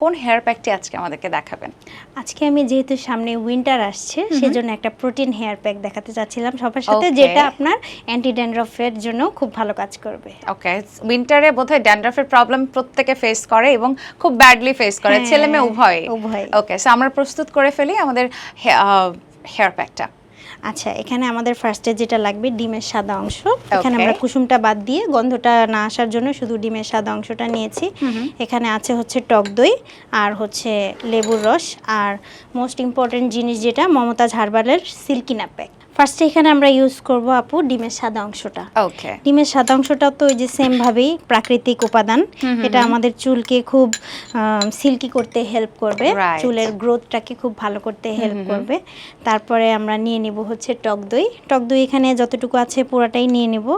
কোন হেয়ার প্যাকটি আজকে আমাদেরকে দেখাবেন? আজকে আমি যেহেতু সামনে উইন্টার আসছে সেজন্য একটা প্রোটিন হেয়ার প্যাক দেখাতে চাচ্ছিলাম সবার সাথে যেটা আপনার অ্যান্টি ড্যান্ড্রফের জন্য খুব ভালো কাজ করবে। ওকে উইন্টারে বোধহয় ড্যান্ড্রফের প্রবলেম প্রত্যেকে ফেস করে এবং খুব ব্যাডলি ফেস করে। হ্যাঁ, ছেলে মেয়ে উভয় উভয়। ওকে সো আমরা প্রস্তুত করে ফেলি আমাদের হেয়ার প্যাকটা আচ্ছা এখানে আমাদের ফার্স্টে যেটা লাগবে ডিমের সাদা অংশ। এখানে আমরা কুসুমটা বাদ দিয়ে গন্ধটা না আসার জন্য শুধু ডিমের সাদা অংশটা নিয়েছি। এখানে আছে হচ্ছে টক দই আর হচ্ছে লেবুর রস। আর মোস্ট ইম্পর্টেন্ট জিনিস যেটা মমতাজ হারবালের সিল্কিনা প্যাক ফার্স্টে এখানে আমরা ইউজ করব আপু ডিমের সাদা অংশটা। ওকে ডিমের সাদা অংশটা তো ওই যে সেম ভাবেই প্রাকৃতিক উপাদান। এটা আমাদের চুলকে খুব সিল্কি করতে হেল্প করবে। চুলের গ্রোথটাকে খুব ভালো করতে হেল্প করবে। তারপরে আমরা নিয়ে নিব হচ্ছে টক দই। টক দই এখানে যতটুকু আছে পুরাটাই নিয়ে নেব।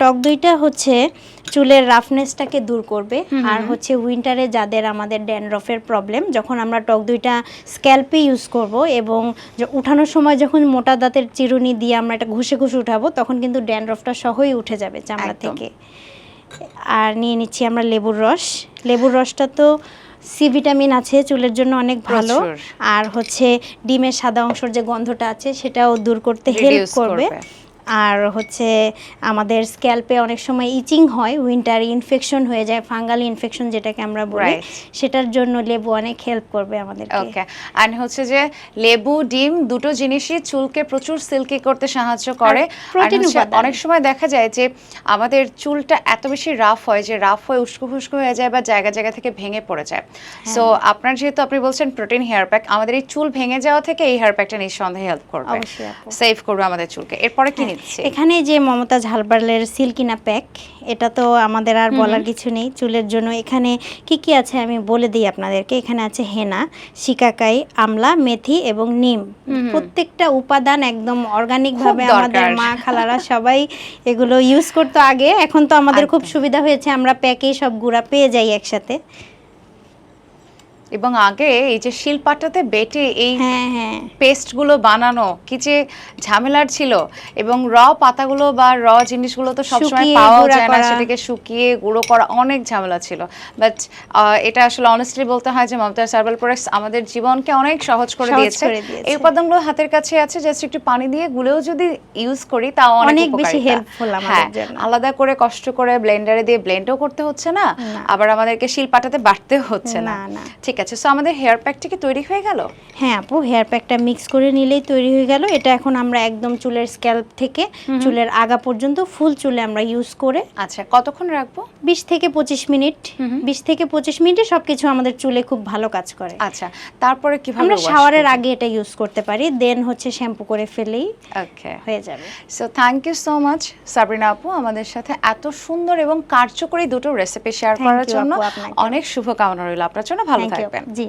টক দইটা হচ্ছে চুলের রাফনেসটাকে দূর করবে। আর হচ্ছে উইন্টারে যাদের আমাদের ড্যান্ড্রফের প্রবলেম যখন আমরা টক দুইটা স্ক্যাল্পে ইউজ করব এবং উঠানোর সময় যখন মোটা দাঁতের চিরুনি দিয়ে আমরা এটা ঘষে ঘষে উঠাবো তখন কিন্তু ড্যান্ড্রফটা সহই উঠে যাবে চামড়া থেকে। আর নিয়ে নিচ্ছি আমরা লেবুর রস। লেবুর রসটা তো সি ভিটামিন আছে চুলের জন্য অনেক ভালো। আর হচ্ছে ডিমের সাদা অংশের যে গন্ধটা আছে সেটাও দূর করতে হেল্প করবে। করবে। আর হচ্ছে আমাদের স্ক্যাল্পে অনেক সময় ইচিং হয় উইন্টার ইনফেকশন হয়ে যায় ফাঙ্গাল ইনফেকশন যেটাকে আমরা বলি সেটার জন্য লেবু অনেক হেল্প করবে আমাদেরকে। ওকে অ্যান্ড হচ্ছে যে লেবু ডিম দুটো জিনিসই চুলকে প্রচুর সিল্কি করতে সাহায্য করে। আর। অনেক সময় দেখা যায় যে আমাদের চুলটা এত বেশি রাফ হয় যে রাফ হয়ে উস্কো ফুস্কো হয়ে যায় বা জায়গা জায়গা থেকে ভেঙে পড়ে যায়। হ্যাঁ। সো আপনার যেহেতু আপনি বলছেন প্রোটিন হেয়ার প্যাক আমাদের এই চুল ভেঙে যাওয়া থেকে এই হেয়ার প্যাকটা নিঃসন্দেহে হেল্প করবে। অবশ্যই সেভ করবে আমাদের চুলকে। এরপরে কি নিচ্ছি এখানে যে মমতাজ হালবার্লের সিল্কিনা প্যাক এটা তো আমাদের আর বলার কিছু নেই। চুলের জন্য এখানে কি কি আছে আমি বলে দিই আপনাদেরকে। এখানে আছে হেনা শিকাকাই আমলা মেথি এবং নিম। প্রত্যেকটা উপাদান একদম অর্গানিক ভাবে আমাদের মা খালারা সবাই এগুলো ইউজ করতো আগে। এখন তো আমাদের খুব সুবিধা হয়েছে। আমরা প্যাকেই সব গুঁড়া পেয়ে যাই একসাথে। এবং আগে এই যে শিলপাটাতে বেটে এই হ্যাঁ হ্যাঁ। পেস্টগুলো বানানো কি যে ঝামেলার ছিল। এবং র পাতাগুলো বা র জিনিসগুলো তো সবসময় পাওয়া যায় না সেটাকে শুকিয়ে গুঁড়ো করা অনেক ঝামেলা ছিল। বাট এটা আসলে অনেস্টলি বলতে হয় যে মমতা সার্ভাল প্রোডাক্টস আমাদের জীবনকে অনেক সহজ করে দিয়েছে। এই উপাদানগুলো হাতের কাছে আছে জাস্ট একটু পানি দিয়ে গুলেও যদি ইউজ করি তাও অনেক বেশি helpful আমাদের হ্যাঁ, জন্য। আলাদা করে কষ্ট করে ব্লেন্ডারে দিয়ে ব্লেন্ডও করতে হচ্ছে না। আবার আমাদেরকে শিলপাটাতে বাটতেও হচ্ছে না। না। ঠিক আছে সো আমাদের হেয়ার প্যাকটা কি তৈরি হয়ে গেল? হ্যাঁ আপু হেয়ার প্যাকটা মিক্স করে নিলেই তৈরি হয়ে গেল। এটা এখন আমরা একদম চুলের স্ক্যাল্প থেকে চুলের আগা পর্যন্ত ফুল চুলে আমরা ইউজ করে আচ্ছা কতক্ষণ রাখব? বিশ থেকে পঁচিশ মিনিট। বিশ থেকে পঁচিশ মিনিটে সবকিছু আমাদের চুলে খুব ভালো কাজ করে। আচ্ছা তারপরে কীভাবে আমরা শাওয়ারের আগে এটা ইউজ করতে পারি দেন হচ্ছে শ্যাম্পু করে ফেলেই ওকে হয়ে যাবে। So thank you so much Sabrina আপু আমাদের সাথে এত সুন্দর এবং কার্যকরী দুটো রেসিপি শেয়ার করার জন্য। অনেক শুভকামনা রইল। আপনার জন্য ভালো Thank you, থাকবেন জি